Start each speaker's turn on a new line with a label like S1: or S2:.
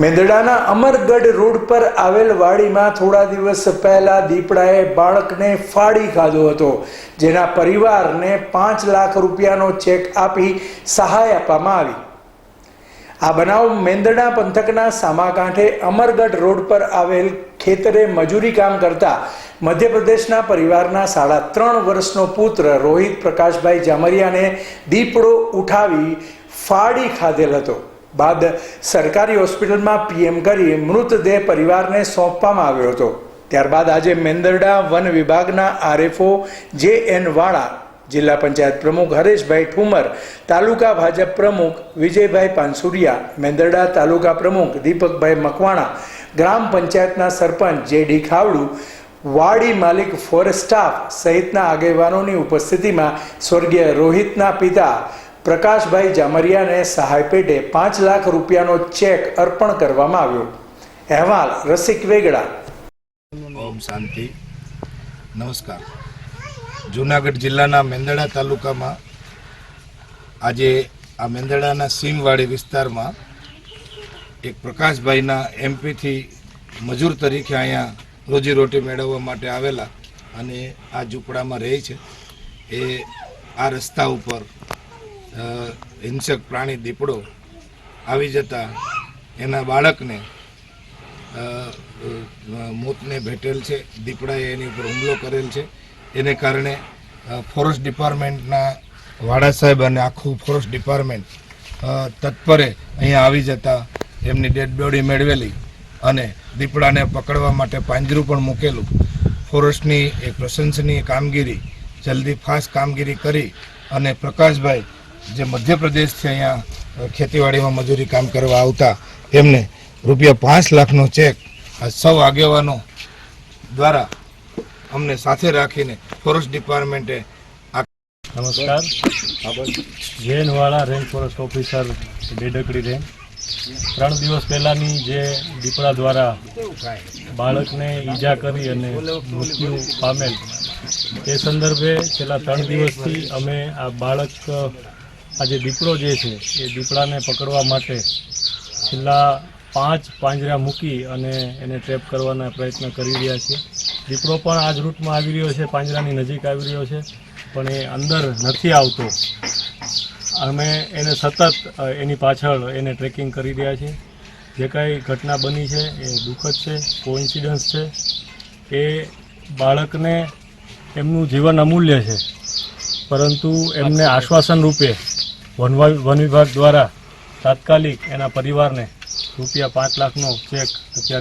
S1: મેંદડાના Amargadh road પર આવેલ વાડીમાં થોડા દિવસ પહેલા દીપડાએ બાળકને ફાડી ખાધો હતો, જેના પરિવારને પાંચ લાખ રૂપિયાનો ચેક આપી સહાય આપવામાં આવી. આ બનાવ મેંદડા પંથકના સામાકાંઠે અમરગઢ રોડ પર આવેલ ખેતરે મજૂરી કામ કરતા મધ્યપ્રદેશના પરિવારના સાડા ત્રણ વર્ષનો પુત્ર રોહિત પ્રકાશભાઈ જામરિયાને દીપડો ઉઠાવી ફાડી ખાધેલ હતો. બાદ સરકારી હોસ્પિટલમાં પીએમ કરી મૃતદેહ પરિવારને સોંપવામાં આવ્યો હતો. ત્યારબાદ આજે મેંદરડા વન વિભાગના આરએફઓ જે એન વાળા, જિલ્લા પંચાયત પ્રમુખ હરેશભાઈ ઠુમર, તાલુકા ભાજપ પ્રમુખ વિજયભાઈ પાનસુરિયા, મેંદરડા તાલુકા પ્રમુખ દીપકભાઈ મકવાણા, ગ્રામ પંચાયતના સરપંચ જે ડી ખાવડુ, વાડી માલિક ફોરેસ્ટ સ્ટાફ સહિતના આગેવાનોની ઉપસ્થિતિમાં સ્વર્ગીય રોહિતના પિતા પ્રકાશભાઈ જામરિયાને સહાય પેટે પાંચ લાખ રૂપિયાનો ચેક અર્પણ કરવામાં આવ્યો. અહેવાલ, રસિક વેગડા.
S2: ઓમ શાંતિ. નમસ્કાર. જુનાગઢ જિલ્લાના મેંદડા તાલુકામાં આજે આ મેંદડાના સીમવાડી વિસ્તારમાં એક પ્રકાશભાઈના એમપીથી મજૂર તરીકે અહીંયા રોજીરોટી મેળવવા માટે આવેલા અને આ ઝૂંપડામાં રહે છે. એ આ રસ્તા ઉપર હિંસક પ્રાણી દીપડો આવી જતા એના બાળકને મોતને ભેટેલ છે, દીપડાએ એની ઉપર હુમલો કરેલ છે. એને કારણે ફોરેસ્ટ ડિપાર્ટમેન્ટના વાડા સાહેબ અને આખું ફોરેસ્ટ ડિપાર્ટમેન્ટ તત્પરે અહીંયા આવી જતા એમની ડેડ બોડી મેળવેલી અને દીપડાને પકડવા માટે પાંજરું પણ મૂકેલું. ફોરેસ્ટની એક પ્રશંસનીય કામગીરી, જલ્દી ફાસ્ટ કામગીરી કરી અને પ્રકાશભાઈ જે મધ્યપ્રદેશથી અહીંયા ખેતીવાડીમાં મજૂરી કામ કરવા આવતા, એમને રૂપિયા પાંચ લાખનો ચેક આ સૌ આગેવાનો દ્વારા અમને સાથે રાખીને ફોરેસ્ટ ડિપાર્ટમેન્ટે
S3: નમસ્કાર. જૈનવાળા રેન્જ ફોરેસ્ટ ઓફિસર બેડકડી રેન્જ ત્રણ દિવસ પહેલાની જે દીપડા દ્વારા બાળકને ઈજા કરી અને મૃત્યુ પામેલ તે સંદર્ભે છેલ્લા ત્રણ દિવસથી અમે આ બાળક આ જે દીપડો જે છે, એ દીપડાને પકડવા માટે છેલ્લા પાંચ પાંજરા મૂકી અને એને ટ્રેપ કરવાના પ્રયત્ન કરી રહ્યા છીએ દીપડો પણ આ જ રૂટમાં આવી રહ્યો છે, પાંજરાની નજીક આવી રહ્યો છે, પણ એ અંદર નથી આવતો. અમે એને સતત એની પાછળ એને ટ્રેકિંગ કરી રહ્યા છીએ. જે કાંઈ ઘટના બની છે, એ દુઃખદ છે કોઇન્સિડન્સ છે. એ બાળકને એમનું જીવન અમૂલ્ય છે, પરંતુ એમને આશ્વાસન રૂપે વન વન વિભાગ દ્વારા તાત્કાલિક એના પરિવારને રૂપિયા પાંચ લાખનો ચેક અત્યારે